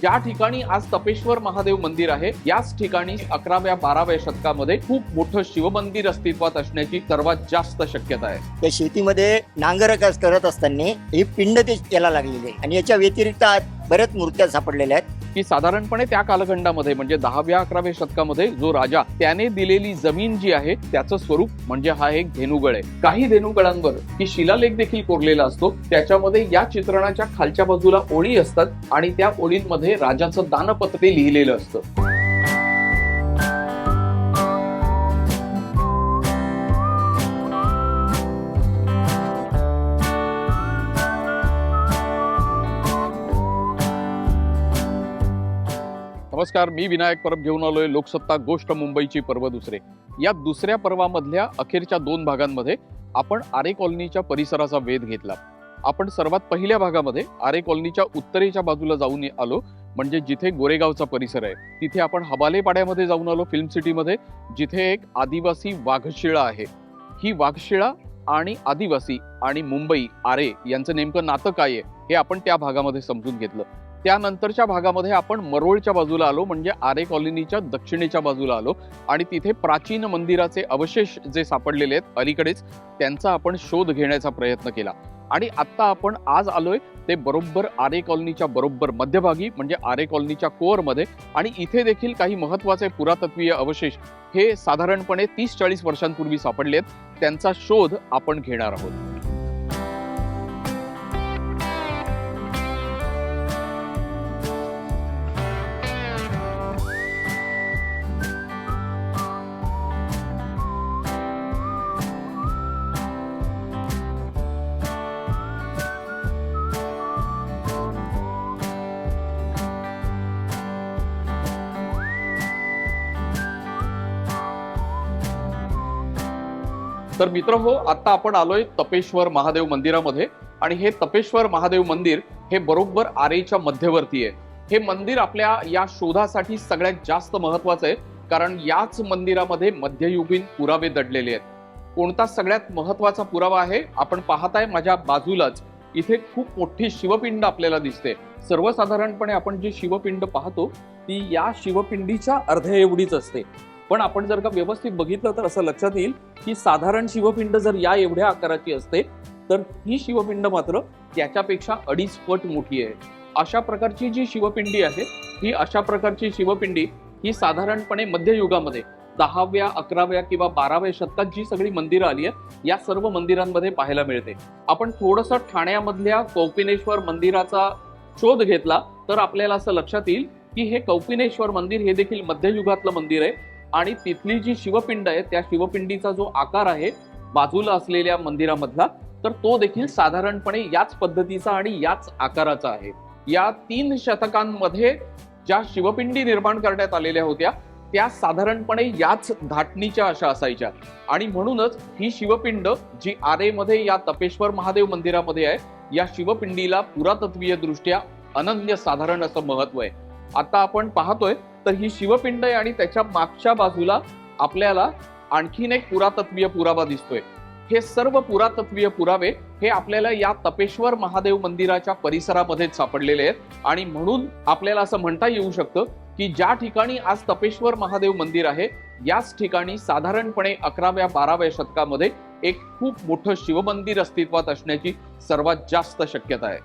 ज्या ठिकाणी आज तपेश्वर महादेव मंदिर आहे याच ठिकाणी अकराव्या बाराव्या शतकामध्ये खूप मोठं शिवमंदिर अस्तित्वात असण्याची सर्वात जास्त शक्यता आहे. त्या शेतीमध्ये नांगर करत असताना ही पिंड ते याला लागलेली आहे. आणि याच्या व्यतिरिक्त आज बऱ्याच मूर्त्या सापडलेल्या आहेत. की साधारणपणे त्या कालखंडामध्ये म्हणजे दहाव्या अकराव्या शतकामध्ये जो राजा त्याने दिलेली जमीन जी आहे त्याचं स्वरूप म्हणजे हा एक धेनुगळ आहे. काही धेनुगळांवर की शिलालेख देखील कोरलेला असतो. त्याच्यामध्ये या चित्रणाच्या खालच्या बाजूला ओळी असतात आणि त्या ओळींमध्ये राजाचं दानपत्र ते लिहिलेलं असतं. नमस्कार मी विनायक परब घेऊन आलोय लोकसत्ता गोष्ट मुंबईची पर्व दुसरे. या दुसऱ्या पर्वामधल्या अखेरच्या दोन भागांमध्ये आपण आरे कॉलनीच्या परिसराचा वेध घेतला. आपण सर्वात पहिल्या भागामध्ये आरे कॉलनीच्या उत्तरेच्या बाजूला जाऊन आलो म्हणजे जिथे गोरेगावचा परिसर आहे. तिथे आपण हबाले पाड्यामध्ये जाऊन आलो फिल्म सिटीमध्ये जिथे एक आदिवासी वाघशिळा आहे. ही वाघशिळा आणि आदिवासी आणि मुंबई आरे यांचं नेमकं नातं काय आहे हे आपण त्या भागामध्ये समजून घेतलं. त्यानंतरच्या भागामध्ये आपण मरोळच्या बाजूला आलो म्हणजे आरे कॉलनीच्या दक्षिणेच्या बाजूला आलो. आणि तिथे प्राचीन मंदिराचे अवशेष जे सापडलेले आहेत अलीकडेच त्यांचा आपण शोध घेण्याचा प्रयत्न केला. आणि आत्ता आपण आज आलोय ते बरोबर आरे कॉलनीच्या बरोबर मध्यभागी म्हणजे आरे कॉलनीच्या कोअरमध्ये. आणि इथे देखील काही महत्त्वाचे पुरातत्वीय अवशेष हे साधारणपणे तीस चाळीस वर्षांपूर्वी सापडले आहेत त्यांचा शोध आपण घेणार आहोत. तर मित्र हो आता आपण आलोय तपेश्वर महादेव मंदिरामध्ये. आणि हे तपेश्वर महादेव मंदिर हे बरोबर आरेच्या मध्यवर्ती आहे. हे मंदिर आपल्या या शोधासाठी सगळ्यात जास्त महत्वाचं आहे. कारण याच मंदिरामध्ये मध्ययुगीन पुरावे दडलेले आहेत. कोणता सगळ्यात महत्त्वाचा पुरावा आहे आपण पाहताय माझ्या बाजूलाच. इथे खूप मोठी शिवपिंड आपल्याला दिसते. सर्वसाधारणपणे आपण जी शिवपिंड पाहतो ती या शिवपिंडीच्या अर्ध्या एवढीच असते. पण आपण जर का व्यवस्थित बघितलं तर असं लक्षात येईल की साधारण शिवपिंड जर या एवढ्या आकाराची असते तर ही शिवपिंड मात्र त्याच्यापेक्षा अडीच पट मोठी आहे. अशा प्रकारची जी शिवपिंडी आहे ही अशा प्रकारची शिवपिंडी ही साधारणपणे मध्ययुगामध्ये दहाव्या अकराव्या किंवा बाराव्या शतकात जी सगळी मंदिरं आली आहेत या सर्व मंदिरांमध्ये पाहायला मिळते. आपण थोडंसं ठाण्यामधल्या कौपिनेश्वर मंदिराचा शोध घेतला तर आपल्याला असं लक्षात येईल की हे कौपिनेश्वर मंदिर हे देखील मध्ययुगातलं मंदिर आहे. आणि तिथली जी शिवपिंड आहे त्या शिवपिंडीचा जो आकार आहे बाजूला असलेल्या मंदिरामधला तर तो देखील साधारणपणे याच पद्धतीचा आणि याच आकाराचा आहे. या तीन शतकांमध्ये ज्या शिवपिंडी निर्माण करण्यात आलेल्या होत्या त्या साधारणपणे याच धाटणीच्या अशा असायच्या. आणि म्हणूनच ही शिवपिंड जी आरेमध्ये या तपेश्वर महादेव मंदिरामध्ये आहे या शिवपिंडीला पुरातत्वीय दृष्ट्या अनन्य साधारण असं महत्त्व आहे. आता आपण पाहतोय तर ही शिवपिंड आहे आणि त्याच्या मागच्या बाजूला आपल्याला आणखीन एक पुरातत्वीय पुरावा दिसतोय. हे सर्व पुरातत्वीय पुरावे हे आपल्याला या तपेश्वर महादेव मंदिराच्या परिसरामध्येच सापडलेले आहेत. आणि म्हणून आपल्याला असं म्हणता येऊ शकतं की ज्या ठिकाणी आज तपेश्वर महादेव मंदिर आहे याच ठिकाणी साधारणपणे अकराव्या बाराव्या शतकामध्ये एक खूप मोठं शिवमंदिर अस्तित्वात असण्याची सर्वात जास्त शक्यता आहे.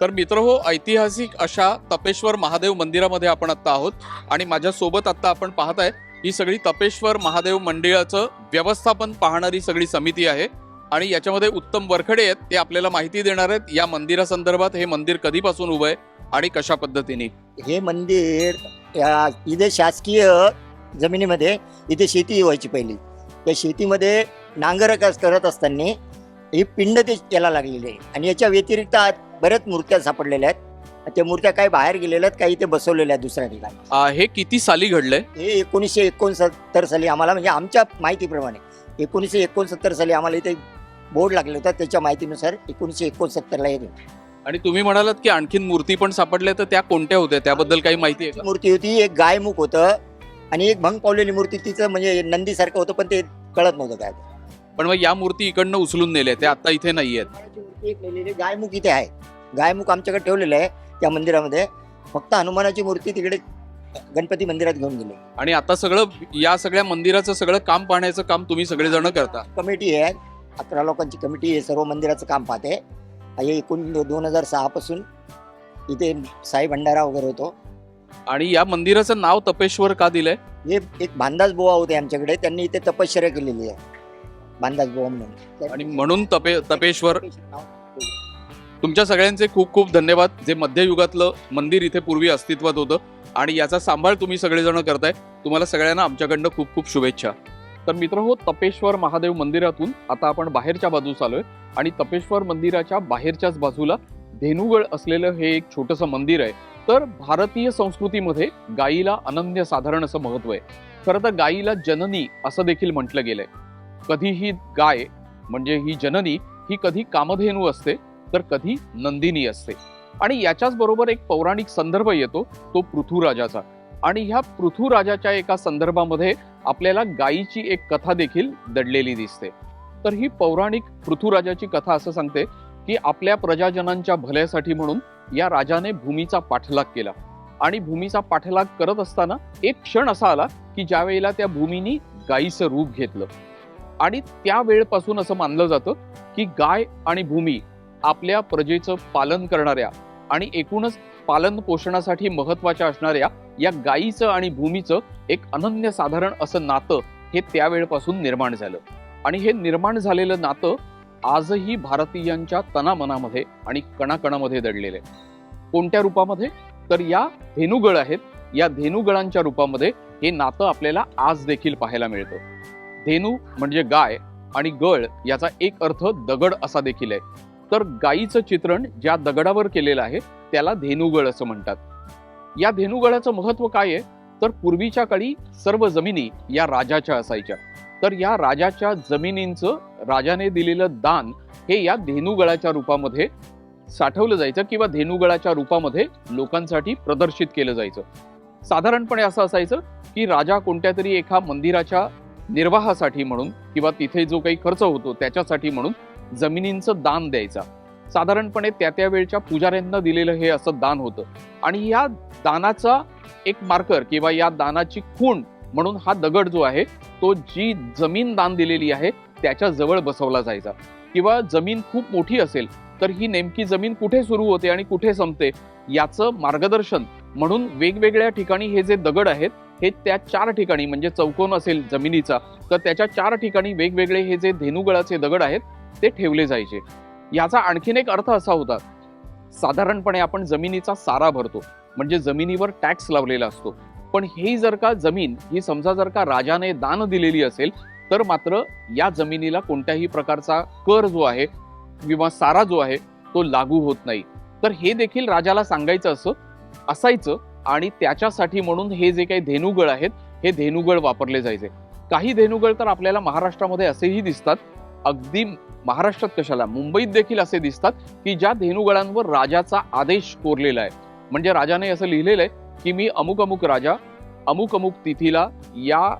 तर मित्र हो ऐतिहासिक अशा तपेश्वर महादेव मंदिरामध्ये आपण आत्ता आहोत. आणि माझ्यासोबत आत्ता आपण पाहत आहे ही सगळी तपेश्वर महादेव मंडळाचं व्यवस्थापन पाहणारी सगळी समिती आहे. आणि याच्यामध्ये उत्तम वरखडे आहेत ते आपल्याला माहिती देणार आहेत. या मंदिरासंदर्भात हे मंदिर कधीपासून उभं आहे आणि कशा पद्धतीने? हे मंदिर या इथे शासकीय जमिनीमध्ये इथे शेती व्हायची पहिली. त्या शेतीमध्ये नांगरकास करत असताना ही पिंड ते याला लागलेली आहे. आणि याच्या व्यतिरिक्त आज बऱ्याच मूर्त्या सापडलेल्या आहेत. त्या मूर्त्या काही बाहेर गेलेल्या आहेत काही इथे बसवलेल्या आहेत दुसऱ्या ठिकाणी. हे किती साली घडलंय? हे एकोणीसशे एकोणसत्तर साली आम्हाला म्हणजे आमच्या माहितीप्रमाणे एकोणीसशे एकोणसत्तर साली आम्हाला इथे बोर्ड लागले होता. त्याच्या माहितीनुसार एकोणीसशे एकोणसत्तरला हे आणि तुम्ही म्हणालात की आणखीन मूर्ती पण सापडल्या तर त्या कोणत्या होत्या? त्याबद्दल काही माहिती आहे का? मूर्ती होती एक गायमुख होतं आणि एक भंग पावलेली मूर्ती. तिचं म्हणजे नंदीसारखं होतं पण ते कळत नव्हतं काय ते. पण मग या मूर्ती इकडनं उचलून नेल्या त्या आता इथे मूर्ती एक नेलेली गायमुख इथे आहे. गायमुख आमच्याकडे ठेवलेलं आहे त्या मंदिरामध्ये. फक्त हनुमानाची मूर्ती तिकडे गणपती मंदिरात घेऊन गेले. आणि आता सगळं या सगळ्या मंदिराचं सगळं काम पाहण्याचं काम तुम्ही सगळेजण करता. कमिटी आहे अकरा लोकांची कमिटी आहे सर्व मंदिराचं काम पाहते. हे एकूण दोन हजार सहा पासून इथे साई भंडारा वगैरे होतो. आणि या मंदिराचं नाव तपेश्वर का दिलंय? हे एक भांदाज बुवा होते आमच्याकडे त्यांनी इथे तपश्चर्या केलेली आहे. भांदाज बुवा म्हणून. आणि म्हणून तपे तपेश्वर तुमच्या सगळ्यांचे खूप खूप धन्यवाद. जे मध्ययुगातलं मंदिर इथे पूर्वी अस्तित्वात होतं आणि याचा सांभाळ तुम्ही सगळेजण करताय तुम्हाला सगळ्यांना आमच्याकडनं खूप खूप शुभेच्छा. तर मित्र हो तपेश्वर महादेव मंदिरातून आता आपण बाहेरच्या बाजूस आलोय आणि तपेश्वर मंदिराच्या बाहेरच्याच बाजूला धेनुगड असलेलं हे एक छोटंसं मंदिर आहे. तर भारतीय संस्कृतीमध्ये गायीला अनन्य साधारण असं महत्त्व आहे. खरं तर गायीला जननी असं देखील म्हटलं गेलंय. कधी ही गाय म्हणजे ही जननी ही कधी कामधेनू असते तर कधी नंदिनी असते. आणि याच्याच बरोबर एक पौराणिक संदर्भ येतो तो पृथ्वीराजाचा. आणि ह्या पृथ्वीराजाच्या एका संदर्भामध्ये आपल्याला गायीची एक कथा देखील दडलेली दिसते. तर ही पौराणिक पृथ्वीराजाची कथा असं सांगते की आपल्या प्रजाजनांच्या भल्यासाठी म्हणून या राजाने भूमीचा पाठलाग केला. आणि भूमीचा पाठलाग करत असताना एक क्षण असा आला की ज्या वेळेला त्या भूमीनी गायीचं रूप घेतलं. आणि त्या वेळपासून असं मानलं जातं की गाय आणि भूमी आपल्या प्रजेचं पालन करणाऱ्या आणि एकूणच पालन पोषणासाठी महत्त्वाच्या असणाऱ्या या गायीचं आणि भूमीचं एक अनन्य साधारण असं नातं हे त्यावेळपासून निर्माण झालं. आणि हे निर्माण झालेलं नातं आजही भारतीयांच्या तनामनामध्ये आणि कणाकणामध्ये दडलेलं आहे. कोणत्या रूपामध्ये? तर या धेनुगळ आहेत. या धेनुगळांच्या रूपामध्ये हे नातं आपल्याला आज देखील पाहायला मिळतं. धेनू म्हणजे गाय आणि गळ याचा एक अर्थ दगड असा देखील आहे. तर गायीचं चित्रण ज्या दगडावर केलेलं आहे त्याला धेनुगळ असं म्हणतात. या धेनुगळाचं महत्त्व काय आहे? तर पूर्वीच्या काळी सर्व जमिनी या राजाच्या असायच्या. तर या राजाच्या जमिनींचं राजाने दिलेलं दान हे या धेनुगळाच्या रूपामध्ये साठवलं जायचं किंवा धेनुगळाच्या रूपामध्ये लोकांसाठी प्रदर्शित केलं जायचं. साधारणपणे असं असायचं की राजा कोणत्या तरी एका मंदिराच्या निर्वाहासाठी म्हणून किंवा तिथे जो काही खर्च होतो त्याच्यासाठी म्हणून जमिनींचं दान द्यायचा. साधारणपणे त्या त्या वेळच्या पुजाऱ्यांना दिलेलं हे असं दान होतं. आणि या दानाचा एक मार्कर किंवा या दानाची खूण म्हणून हा दगड जो आहे तो जी जमीन दान दिलेली आहे त्याच्याजवळ बसवला जायचा. किंवा जमीन खूप मोठी असेल तर ही नेमकी जमीन कुठे सुरू होते आणि कुठे संपते याचं मार्गदर्शन म्हणून वेगवेगळ्या ठिकाणी हे जे दगड आहेत हे त्या चार ठिकाणी म्हणजे चौकोन असेल जमिनीचा तर त्याच्या चार ठिकाणी वेगवेगळे हे जे धेनुगळाचे दगड आहेत ते ठेवले जायचे. याचा आणखीन एक अर्थ असा होता साधारणपणे आपण जमिनीचा सारा भरतो म्हणजे जमिनीवर टॅक्स लावलेला असतो. पण ही जर का जमीन ही समजा जर का राजाने दान दिलेली असेल तर मात्र या जमिनीला कोणत्याही प्रकारचा कर जो आहे किंवा सारा जो आहे तो लागू होत नाही. तर हे देखील राजाला सांगायचं असं असायचं आणि त्याच्यासाठी म्हणून हे जे काही धेनुगळ आहेत हे धेनुगळ वापरले जायचे. काही धेनुगळ तर आपल्याला महाराष्ट्रामध्ये असेही दिसतात. अगदी महाराष्ट्रात कशाला? मुंबईत देखील असे दिसतात की ज्या धेनुगळांवर राजाचा आदेश कोरलेला आहे. म्हणजे राजाने असं लिहिलेलं आहे की मी अमुक अमुक राजा अमुक अमुक तिथीला या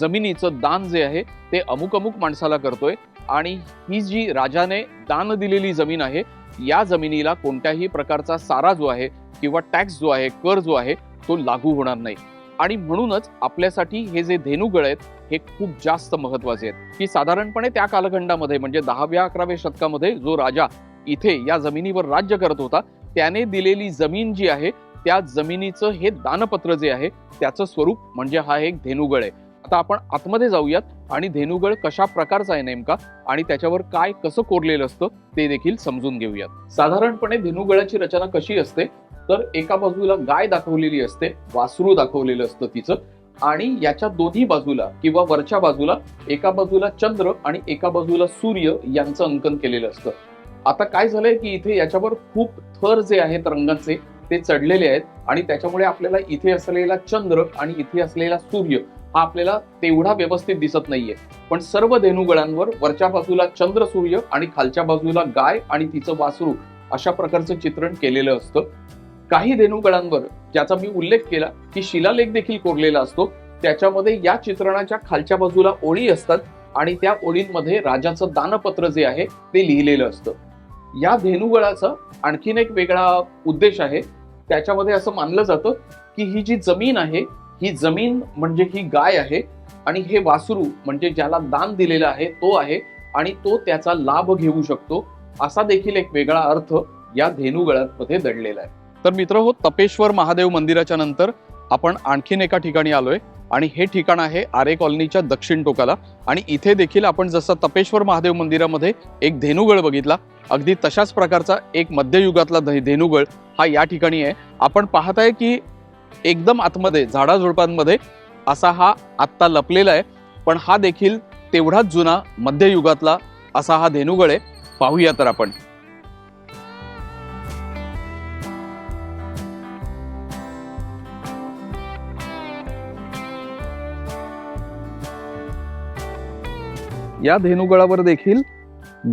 जमिनीचं दान जे आहे ते अमुक अमुक माणसाला करतोय आणि ही जी राजाने दान दिलेली जमीन आहे या जमिनीला कोणत्याही प्रकारचा सारा जो आहे किंवा टॅक्स जो आहे कर जो आहे तो लागू होणार नाही. आणि म्हणूनच आपल्यासाठी हे जे धेनुगळ आहेत हे खूप जास्त महत्त्वाचे आहेत. की साधारणपणे त्या कालखंडामध्ये म्हणजे दहाव्या अकराव्या शतकामध्ये जो राजा इथे या जमिनीवर राज्य करत होता त्याने दिलेली जमीन जी आहे त्या जमिनीचं हे दानपत्र जे आहे त्याचं स्वरूप म्हणजे हा एक धेनुगळ आहे. आता आपण आतमध्ये जाऊयात आणि धेनुगळ कशा प्रकारचा आहे नेमका आणि त्याच्यावर काय कसं कोरलेलं असतं ते देखील समजून घेऊयात. साधारणपणे धेनुगळाची रचना कशी असते? तर एका बाजूला गाय दाखवलेली असते वासरू दाखवलेलं असतं तिचं आणि याच्या दोन्ही बाजूला किंवा वरच्या बाजूला एका बाजूला चंद्र आणि एका बाजूला सूर्य यांचं अंकन केलेलं असतं. आता काय झालंय की इथे याच्यावर खूप थर जे आहेत रंगांचे ते चढलेले आहेत आणि त्याच्यामुळे आपल्याला इथे असलेला चंद्र आणि इथे असलेला सूर्य हा आपल्याला तेवढा व्यवस्थित दिसत नाहीये. पण सर्व धेनुगळांवर वरच्या बाजूला चंद्र सूर्य आणि खालच्या बाजूला गाय आणि तिचं वासरू अशा प्रकारचं चित्रण केलेलं असतं. काही धेनुगळांवर ज्याचा मी उल्लेख केला की शिलालेख देखील कोरलेला असतो. त्याच्यामध्ये या चित्रणाच्या खालच्या बाजूला ओळी असतात आणि त्या ओळींमध्ये राजाचं दानपत्र जे आहे ते लिहिलेलं असतं. या धेनुगळाचा आणखीन एक वेगळा उद्देश आहे. त्याच्यामध्ये असं मानलं जातं की ही जी जमीन आहे ही जमीन म्हणजे ही गाय आहे आणि हे वासरू म्हणजे ज्याला दान दिलेलं आहे तो आहे आणि तो त्याचा लाभ घेऊ शकतो. असा देखील एक वेगळा अर्थ या धेनुगळांमध्ये दडलेला आहे. तर मित्र हो तपेश्वर महादेव मंदिराच्या नंतर आपण आणखीन एका ठिकाणी आलोय आणि हे ठिकाण आहे आरे कॉलनीच्या दक्षिण टोकाला. आणि इथे देखील आपण जसं तपेश्वर महादेव मंदिरामध्ये एक धेनुगळ बघितला अगदी तशाच प्रकारचा एक मध्ययुगातला धेनुगळ हा या ठिकाणी आहे. आपण पाहताय की एकदम आतमध्ये झाडाझुडपांमध्ये असा हा आत्ता लपलेला आहे. पण हा देखील तेवढाच जुना मध्ययुगातला असा हा धेनुगळ. आहे पाहूया तर आपण. या धेनुगळावर देखील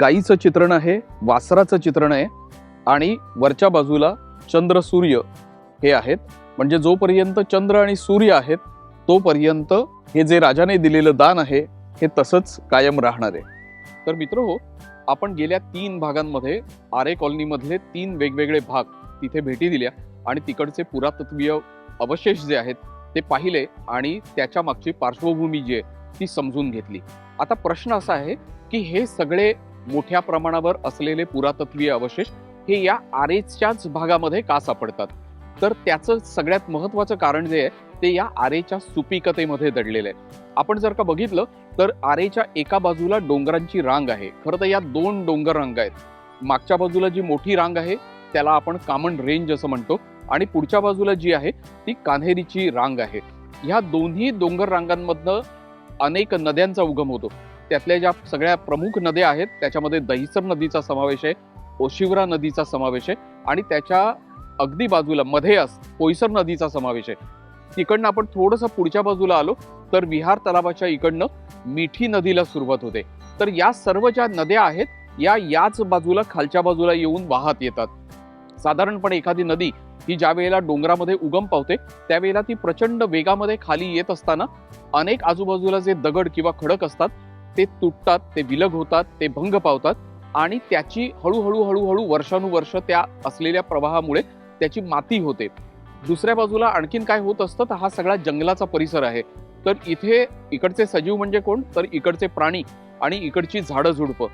गाईचं चित्रण आहे वासराचं चित्रण आहे आणि वरच्या बाजूला चंद्र सूर्य हे आहेत. म्हणजे जोपर्यंत चंद्र आणि सूर्य आहेत तोपर्यंत हे जे राजाने दिलेलं दान आहे हे तसंच कायम राहणार आहे. तर मित्र हो आपण गेल्या तीन भागांमध्ये आरे कॉलनीमधले तीन वेगवेगळे भाग तिथे भेटी दिल्या आणि तिकडचे पुरातत्वीय अवशेष जे आहेत ते पाहिले आणि त्याच्या मागची पार्श्वभूमी जी आहे ती समजून घेतली. आता प्रश्न असा आहे की हे सगळे मोठ्या प्रमाणावर असलेले पुरातत्वीय अवशेष हे या आरेच्याच भागामध्ये का सापडतात? तर त्याचं सगळ्यात महत्वाचं कारण जे आहे ते या आरेच्या सुपीकतेमध्ये दडलेलं आहे. आपण जर का बघितलं तर आरेच्या एका बाजूला डोंगरांची रांग आहे. खरं तर या दोन डोंगर रांग आहेत. मागच्या बाजूला जी मोठी रांग आहे त्याला आपण कामन रेंज असं म्हणतो आणि पुढच्या बाजूला जी आहे ती कान्हेरीची रांग आहे. ह्या दोन्ही डोंगर रांगांमधनं अनेक नद्यांचा उगम होतो. त्यातल्या ज्या सगळ्या प्रमुख नद्या आहेत त्याच्यामध्ये दहिसर नदीचा समावेश आहे ओशिवरा नदीचा समावेश आहे आणि त्याच्या अगदी बाजूला मध्ये अस पोईसर नदीचा समावेश आहे. तिकडनं आपण थोडंसं पुढच्या बाजूला आलो तर विहार तलावाच्या इकडनं मिठी नदीला सुरुवात होते. तर या सर्व ज्या नद्या आहेत या याच बाजूला खालच्या बाजूला येऊन वाहत येतात. साधारणपणे एखादी नदी ही ज्या वेळेला डोंगरामध्ये उगम पावते त्यावेळेला ती प्रचंड वेगामध्ये खाली येत असताना अनेक आजूबाजूला जे दगड किंवा खडक असतात ते तुटतात ते विलग होतात ते भंग पावतात आणि त्याची हळूहळू हळूहळू वर्षानुवर्ष त्या असलेल्या प्रवाहामुळे त्याची माती होते. दुसऱ्या बाजूला आणखीन काय होत असतं तर हा सगळा जंगलाचा परिसर आहे. तर इथे इकडचे सजीव म्हणजे कोण? तर इकडचे प्राणी आणि इकडची झाडं झुडपं.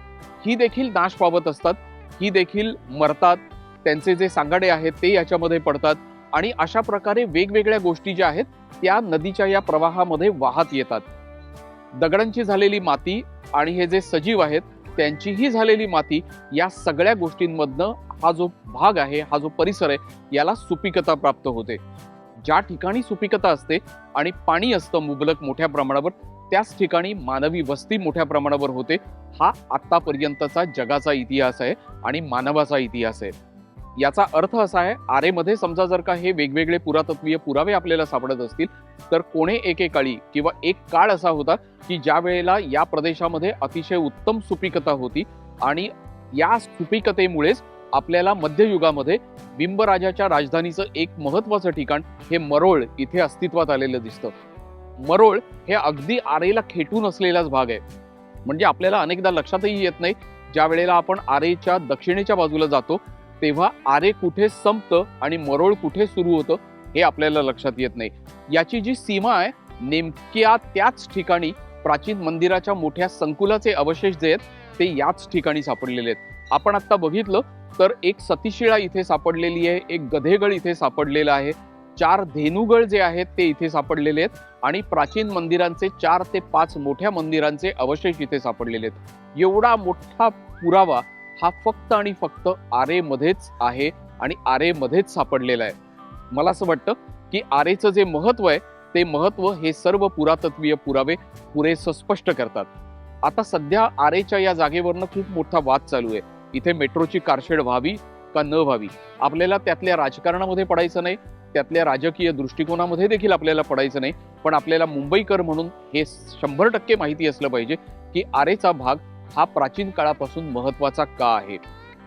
ही देखील नाश पावत असतात. ही देखील मरतात. त्यांचे जे सांगाडे आहेत ते याच्यामध्ये पडतात. आणि अशा प्रकारे वेगवेगळ्या गोष्टी ज्या आहेत त्या नदीच्या या प्रवाहामध्ये वाहत येतात. दगडांची झालेली माती आणि हे जे सजीव आहेत त्यांचीही झालेली माती या सगळ्या गोष्टींमधनं हा जो भाग आहे हा जो परिसर आहे याला सुपिकता प्राप्त होते. ज्या ठिकाणी सुपिकता असते आणि पाणी असतं मुबलक मोठ्या प्रमाणावर त्याच ठिकाणी मानवी वस्ती मोठ्या प्रमाणावर होते. हा आतापर्यंतचा जगाचा इतिहास आहे आणि मानवाचा इतिहास आहे. याचा अर्थ असा आहे आरेमध्ये समजा जर का हे वेगवेगळे पुरातत्वीय पुरावे आपल्याला सापडत असतील तर कोणे एकेकाळी किंवा एक काळ असा होता की ज्या वेळेला या प्रदेशामध्ये अतिशय उत्तम सुपिकता होती आणि या सुपिकतेमुळेच आपल्याला मध्ययुगामध्ये बिंबराजाच्या राजधानीचं एक महत्वाचं ठिकाण हे मरोळ इथे अस्तित्वात आलेलं दिसतं. मरोळ हे अगदी आरेला खेटून असलेलाच भाग आहे. म्हणजे आपल्याला अनेकदा लक्षातही येत नाही ज्या वेळेला आपण आरेच्या दक्षिणेच्या बाजूला जातो तेव्हा आरे कुठे संपतं आणि मरोळ कुठे सुरू होतं हे आपल्याला लक्षात येत नाही. याची जी सीमा आहे नेमक्या त्याच ठिकाणी प्राचीन मंदिराच्या मोठ्या संकुलाचे अवशेष जे आहेत ते याच ठिकाणी सापडलेले आहेत. आपण आता बघितलं तर एक सतीशिळा इथे सापडलेली आहे एक गधेगळ इथे सापडलेला आहे. चार धेनुगळ जे आहेत ते इथे सापडलेले आहेत आणि प्राचीन मंदिरांचे चार ते पाच मोठ्या मंदिरांचे अवशेष इथे सापडलेले आहेत. एवढा मोठा पुरावा हा फक्त आणि फक्त आरेमध्येच आहे आणि आरेमध्येच सापडलेला आहे. मला असं वाटतं की आरेचं जे महत्त्व आहे ते महत्त्व हे सर्व पुरातत्वीय पुरावे पुरेसं स्पष्ट करतात. आता सध्या आरेच्या या जागेवरनं खूप मोठा वाद चालू आहे. इथे मेट्रोची कारशेड व्हावी का न व्हावी? आपल्याला त्यातल्या राजकारणामध्ये पडायचं नाही त्यातल्या राजकीय दृष्टिकोनामध्ये देखील आपल्याला पडायचं नाही. पण आपल्याला मुंबईकर म्हणून हे शंभर टक्के माहिती असलं पाहिजे की आरेचा भाग हा प्राचीन काळापासून महत्त्वाचा का आहे?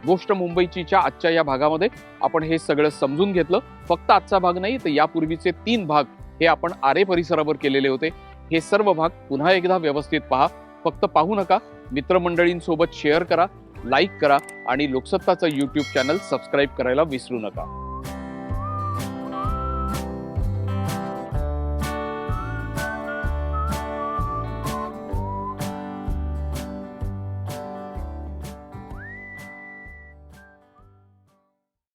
गोष्ट मुंबईचीच्या आजच्या या भागामध्ये आपण हे सगळं समजून घेतलं. फक्त आजचा भाग नाही तर यापूर्वीचे तीन भाग हे आपण आरे परिसरावर केलेले होते. हे सर्व भाग पुन्हा एकदा व्यवस्थित पहा. फक्त पाहू नका. मित्रमंडळींसोबत शेअर करा. लाईक करा आणि लोकसत्ताचं यूट्यूब चॅनल सबस्क्राईब करायला विसरू नका.